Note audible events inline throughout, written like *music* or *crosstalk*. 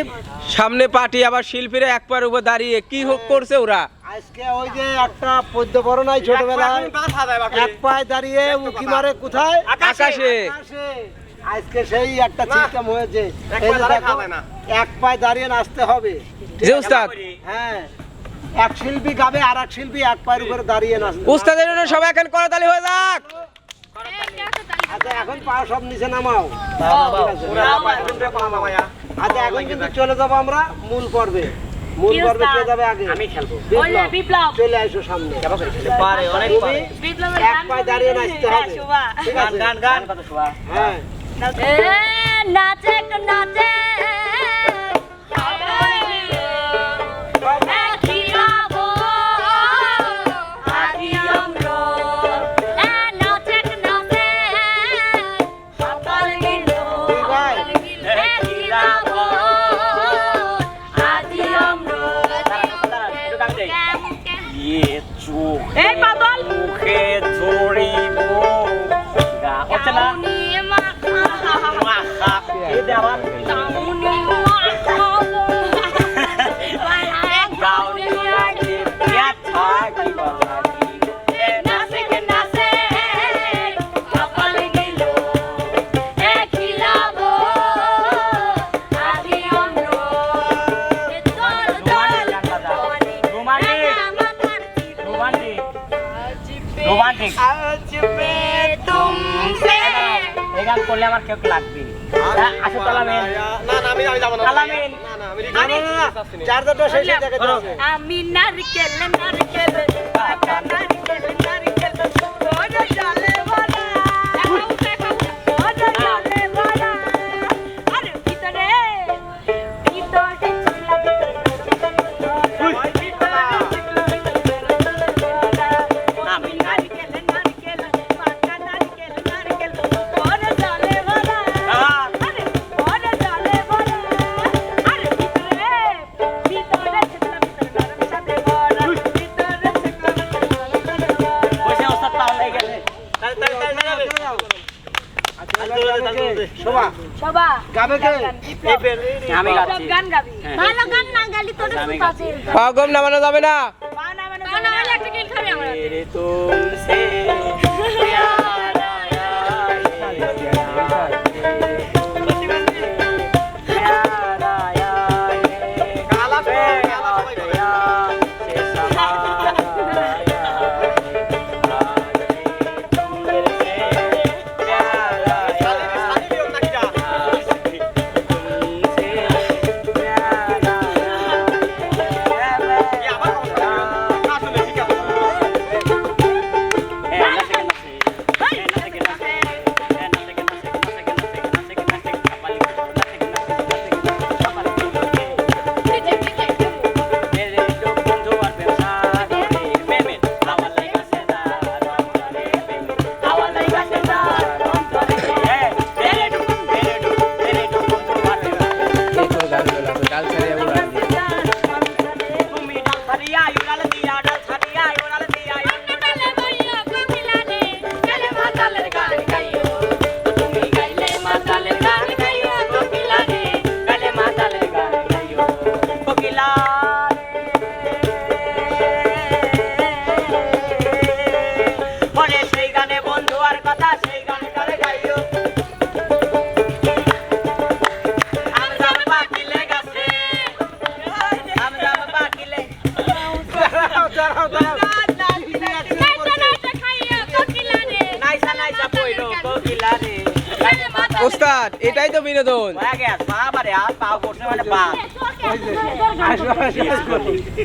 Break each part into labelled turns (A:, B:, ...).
A: হ্যাঁ
B: সামনে পার্টি আবার শিল্পীরা এক পার উপর দাঁড়িয়ে কি হোক করছে ওরা।
A: আজকে ওই যে একটা পদ্য বড় নাই ছোটবেলায় এক পায়ে দাঁড়িয়ে উকি মারে কোথায়?
B: আকাশে।
A: আজকে সেই একটা সিস্টেম হয়েছে। এক পায়ে দাঁড়িয়ে নাচতে হবে।
B: উস্তাদ।
A: হ্যাঁ। এক শিল্পী গাবে আর এক শিল্পী এক পায়ের উপরে দাঁড়িয়ে নাচবে
B: উস্তাদের জন্য সবাই এখন করতালি হয়ে যাক।
A: আচ্ছা এখন পা সব নিচে নামাও। আচ্ছা এখন কিন্তু চলে যাব আমরা মূল পর্বে। মূল পর্বে
C: চলে?
A: যাবে আগে।
D: আমি খেলব।
C: বিপ্লব
A: চলে আসো সামনে।
D: পারে অনেক পারে।
A: এক পায়ে দাঁড়িয়ে নাচতে হবে। ঠিক
D: গান
A: আছে?
D: গান গান। কত শোভা
A: হ্যাঁ
C: নাচে নাচে
D: রোমান্টিক এই গান করলে আমার কেউ লাগবে হ্যাঁ, আসো তালামিন তালামিন
A: না, না, না, চার্জারটা শেষে দেখে যাচ্ছে
C: আমি নারকেল নারকেল নারকেল
B: পাগম নামানো যাবে না। *laughs*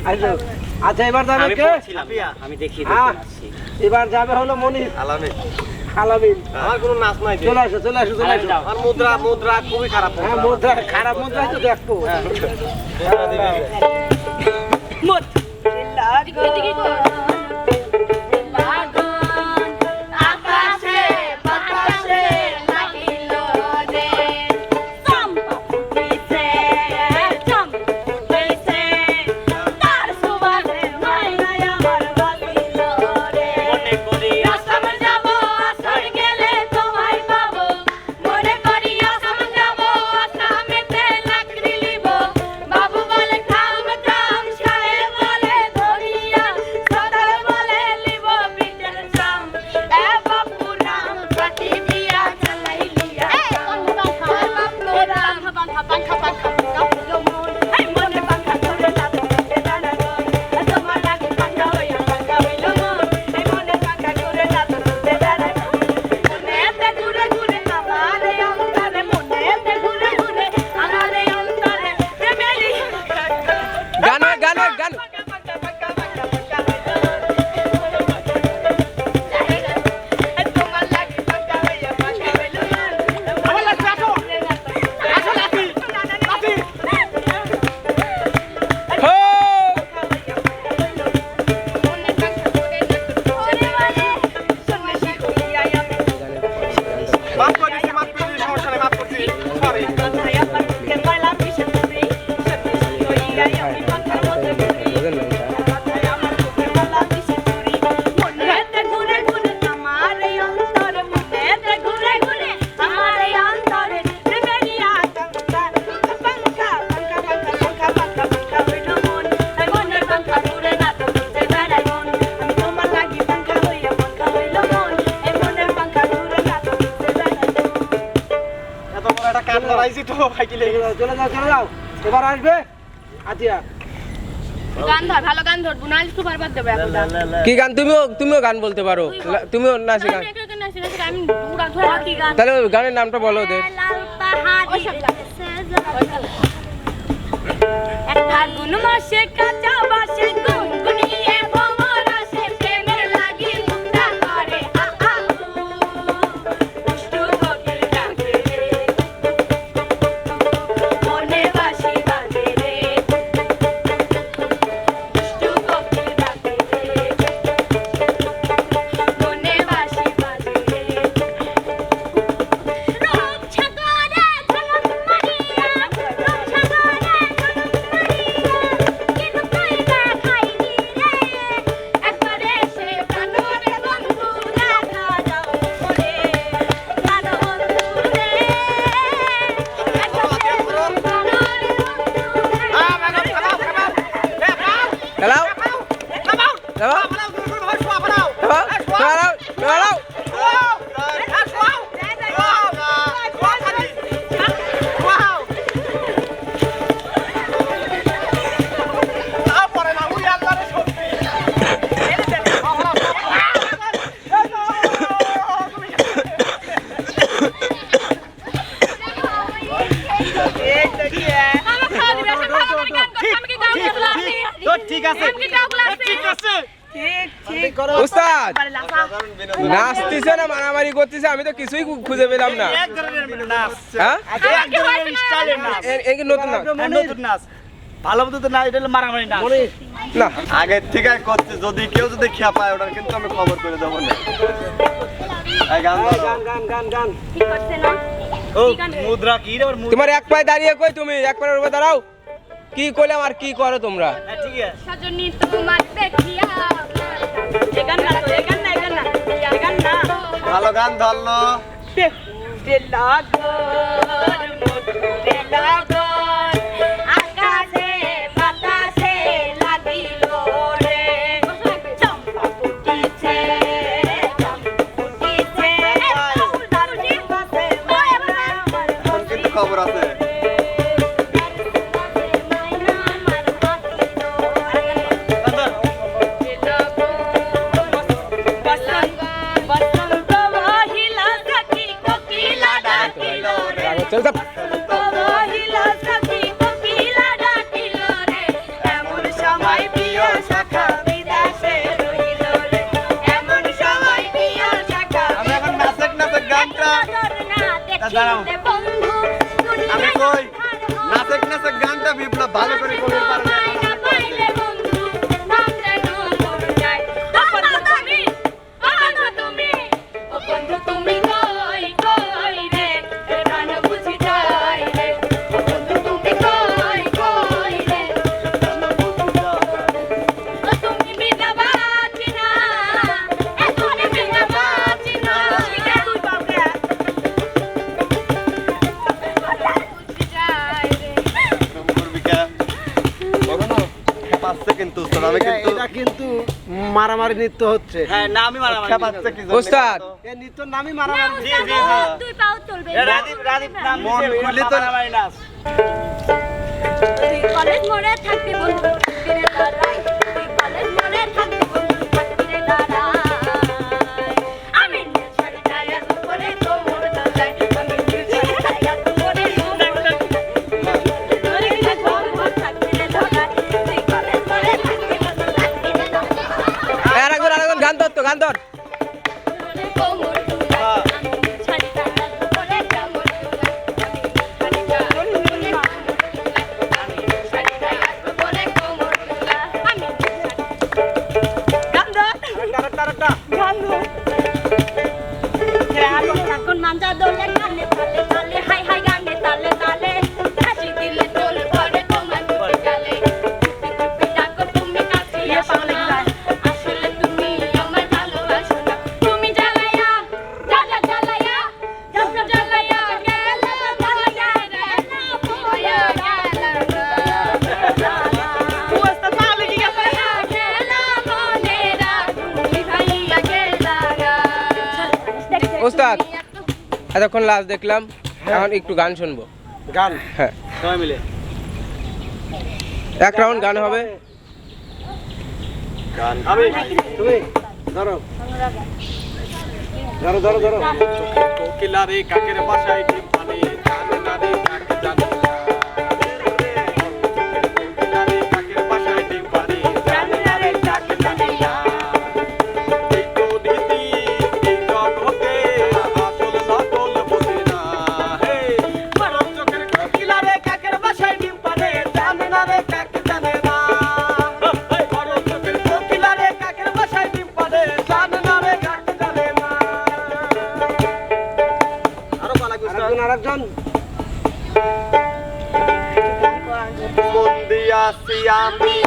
A: আসো আচ্ছা এবার যাবে
D: আমি
A: কে?
D: আমি দেখি
A: হ্যাঁ। এবার যাবে হলো মনির।
E: আলামিন।
A: আলামিন।
E: আমার কোনো নাচ নাই
A: চলে আসো চলে আসো চলে আসো।
E: মুদ্রা মুদ্রা খুবই খারাপ
A: হ্যাঁ মুদ্রা। খারাপ মুদ্রাই তো দেখব চলে যাও চলে যাও। এবার আসবে? আতিয়া।
C: গান ধর ভালো গান ধর বুনাল একটু বারবার দেবে এখন
B: কি গান? তুমিও তুমিও গান বলতে পারো। তুমিও নাচে গান।
C: আমি দুরা ধরে কি গান।
B: তাহলে ওই গানের নামটা বলো ওদের
C: ফাগুন মাসে কাঁচা বাসে
E: ঠিক আছে? ঠিক আছে।
B: উস্তাদ নাচতেছে না মারামারি করতেছে আমি তো কিছুই খুঁজে পেলাম না। হ্যাঁ? নতুন
E: নতুন নাচ। ভালো মতো না এটা মারামারি
B: না।
F: আগের থেকে করছে যদি কেউ যদি খেয়া পায় ওটার কিন্তু আমি খবর করে দেবো না। গান
A: গান গান গান গান।
C: কি করছে না?
E: ও মুদ্রা কি রে
B: তোমার এক পায়ে দাঁড়িয়ে কই তুমি? এক পায়ের উপরে দাঁড়াও। কি করলাম আর কি করো তোমরা?
E: ঠিক আছে
C: সজনী তোমার দেখিয়া এগান না তো না এগান না এগান না
F: ভালো গান ধরলো
C: আকাশে বাতাসে
F: আমি কই নাচক নাচক গানটা বিপ্লব ভালো করে কবির পারে
A: মারামারি নৃত্য হচ্ছে।
E: হ্যাঁ নামই আমি মারামারি
F: কি তো?
A: এই নৃত্য নামই মারামারি
E: জি জি জি
C: দুই পাও তুলবে।
E: রাদীপ রাদীপ নাম
F: মন খুলে তো-
E: মারামারি নাচ।
C: কলেজ মোড়ে থাকবি বন্ধু। দাঁড়াই তুই কলেজ মোড়ে থাকবি এতক্ষণ লাশ দেখলাম হ্যাঁ। এখন একটু গান শুনব।
A: গান?
C: হ্যাঁ।
G: সবাই মিলে।
C: এক রাউন্ড গান হবে। গান।
G: আমি?
A: তুমি? ধরো। ধরো ধরো ধরো।
F: কোকিলারে কাকের বাসায়
C: Yummy.